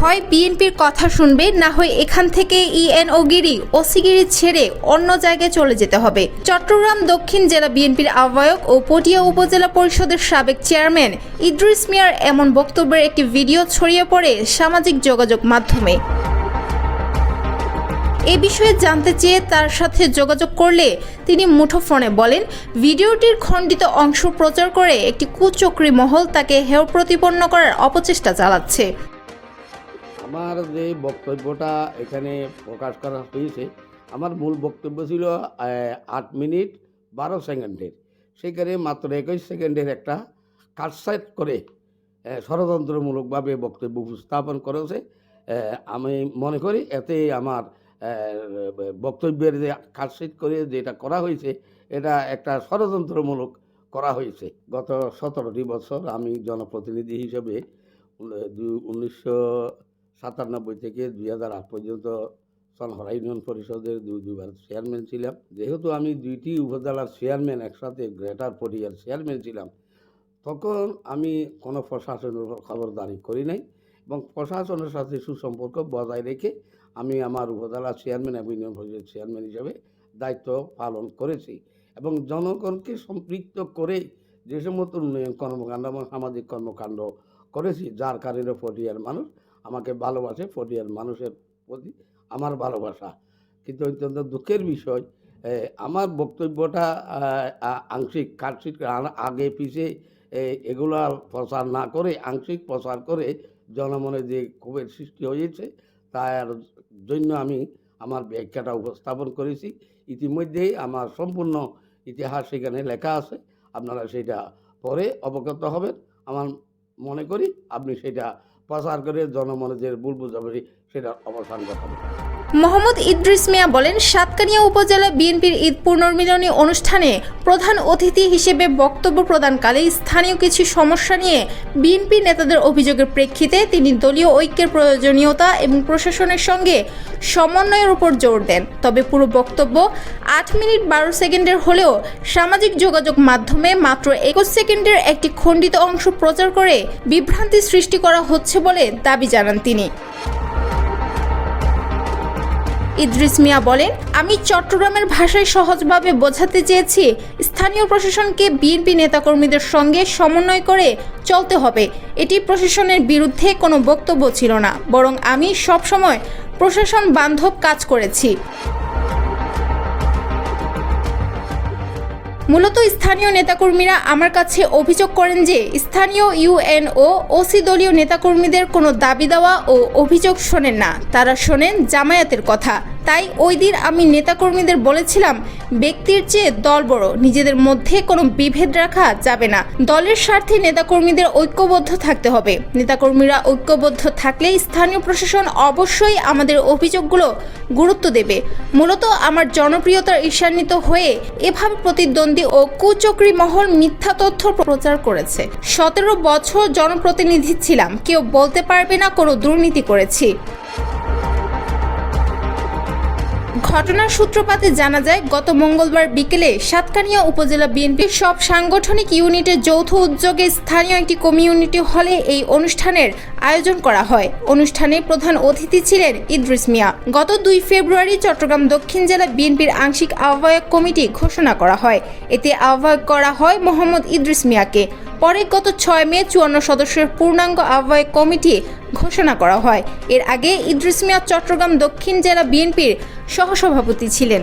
হয় বিএনপির কথা শুনবে, না হয় এখান থেকে ইএনও গিরি ওসিগিরি ছেড়ে অন্য জায়গায় চলে যেতে হবে। চট্টগ্রাম দক্ষিণ জেলা বিএনপির আহ্বায়ক ও পটিয়া উপজেলা পরিষদের সাবেক চেয়ারম্যান ইদ্রিস মিয়ার এমন বক্তব্যের একটি ভিডিও ছড়িয়ে পড়ে সামাজিক যোগাযোগ মাধ্যমে। এ বিষয়ে জানতে চেয়ে তার সাথে যোগাযোগ করলে তিনি মুঠোফোনে বলেন, ভিডিওটির খণ্ডিত অংশ প্রচার করে একটি কুচক্রী মহল তাকে হেয় প্রতিপন্ন করার অপচেষ্টা চালাচ্ছে। আমার যে বক্তব্যটা এখানে প্রকাশ করা হয়েছে, আমার মূল বক্তব্য ছিল আট মিনিট, বারো সেকেন্ডের। সেখানে মাত্র একুশ সেকেন্ডের একটা কাটসাইট করে ষড়যন্ত্রমূলকভাবে বক্তব্য উপস্থাপন করেছে। আমি মনে করি এতে আমার বক্তব্যের যে কাটসাইট করে যেটা করা হয়েছে, এটা একটা ষড়যন্ত্রমূলক করা হয়েছে। গত সতেরোটি বছর আমি জনপ্রতিনিধি হিসেবে উনিশশো সাতানব্বই থেকে দুই হাজার আট পর্যন্ত সনহরা ইউনিয়ন পরিষদের দুই দুইবার চেয়ারম্যান ছিলাম। যেহেতু আমি দুইটি উপজেলার চেয়ারম্যান একসাথে গ্রেটার পটিয়ার চেয়ারম্যান ছিলাম, তখন আমি কোনো প্রশাসনের উপর খবরদারি করি নাই এবং প্রশাসনের সাথে সুসম্পর্ক বজায় রেখে আমি আমার উপজেলার চেয়ারম্যান এবং ইউনিয়ন পরিষদের চেয়ারম্যান হিসেবে দায়িত্ব পালন করেছি এবং জনগণকে সম্পৃক্ত করে যে সমস্ত উন্নয়ন কর্মকাণ্ড এবং সামাজিক কর্মকাণ্ড করেছি, যার কারণে ফটিয়ার মানুষ আমাকে ভালোবাসে ফটিয়ার মানুষের প্রতি আমার ভালোবাসা। কিন্তু অত্যন্ত দুঃখের বিষয় আমার বক্তব্যটা আংশিক কার্ষিক আগে পিছে এগুলা প্রচার না করে, আংশিক প্রচার করে জনমনে যে ক্ষোভের সৃষ্টি হয়েছে, তার জন্য আমি আমার ব্যাখ্যাটা উপস্থাপন করেছি। ইতিমধ্যেই আমার সম্পূর্ণ ইতিহাস সেখানে লেখা আছে, আপনারা সেটা পরে অবগত হবেন। আমার মনে করি আপনি সেটা প্রচার করে জনমনে যে ভুল বুঝাবুঝি সেটার অবসান ঘটাবেন মোহাম্মদ ইদ্রিস মিয়া বলেন, সাতকানিয়া উপজেলা বিএনপির ঈদ পুনর্মিলনী অনুষ্ঠানে প্রধান অতিথি হিসেবে বক্তব্য প্রদানকালে স্থানীয় কিছু সমস্যা নিয়ে বিএনপি নেতাদের অভিযোগের প্রেক্ষিতে তিনি দলীয় ঐক্যের প্রয়োজনীয়তা এবং প্রশাসনের সঙ্গে সমন্বয়ের উপর জোর দেন। তবে পুরো বক্তব্য আট মিনিট বারো সেকেন্ডের হলেও সামাজিক যোগাযোগ মাধ্যমে মাত্র একুশ সেকেন্ডের একটি খণ্ডিত অংশ প্রচার করে বিভ্রান্তি সৃষ্টি করা হচ্ছে বলে দাবি জানান তিনি। ইদ্রিস মিয়া বলেন, আমি চট্টগ্রামের ভাষায় সহজভাবে বোঝাতে চেয়েছি। স্থানীয় প্রশাসনকে বিএনপি নেতাকর্মীদের সঙ্গে সমন্বয় করে চলতে হবে। এটি প্রশাসনের বিরুদ্ধে কোনো বক্তব্য ছিল না। বরং আমি সবসময় প্রশাসন বান্ধব কাজ করেছি। মূলত স্থানীয় নেতাকর্মীরা আমার কাছে অভিযোগ করেন যে, স্থানীয় ইউএনও ওসি দলীয় নেতাকর্মীদের কোনো দাবি দেওয়া ও অভিযোগ শোনেন না। তারা শোনেন জামায়াতের কথা। তাই ওই দিন আমি নেতাকর্মীদের বলেছিলাম, ব্যক্তির চেয়ে দল বড়, নিজেদের মধ্যে কোনো বিভেদ রাখা যাবে না। দলের স্বার্থে নেতাকর্মীদের ঐক্যবদ্ধ থাকতে হবে। নেতাকর্মীরা ঐক্যবদ্ধ থাকলে স্থানীয় প্রশাসন অবশ্যই আমাদের অভিযোগগুলো গুরুত্ব দেবে। মূলত আমার জনপ্রিয়তার ঈর্ষান্বিত হয়ে এভাবে প্রতিদ্বন্দ্বী ও কুচক্রী মহল মিথ্যা তথ্য প্রচার করেছে। সতেরো বছর জনপ্রতিনিধি ছিলাম। কেউ বলতে পারবে না, কোনো দুর্নীতি করেছি। ঘটনার সূত্রপাতে জানা যায়, গত মঙ্গলবার বিকেলে সাতকানিয়া উপজেলা বিএনপির সব সাংগঠনিক ইউনিটের যৌথ উদ্যোগে স্থানীয় একটি কমিউনিটি হলে এই অনুষ্ঠানের আয়োজন করা হয়। অনুষ্ঠানে প্রধান অতিথি ছিলেন ইদ্রিস মিয়া। গত দুই ফেব্রুয়ারি চট্টগ্রাম দক্ষিণ জেলা বিএনপির আংশিক আহ্বায়ক কমিটি ঘোষণা করা হয়। এতে আহ্বায়ক করা হয় মোহাম্মদ ইদ্রিস মিয়াকে। পরে গত ছয় মে চুয়ান্ন সদস্যের পূর্ণাঙ্গ আহ্বায়ক কমিটি ঘোষণা করা হয়। এর আগে ইদ্রিস মিয়া চট্টগ্রাম দক্ষিণ জেলা বিএনপির সহসভাপতি ছিলেন।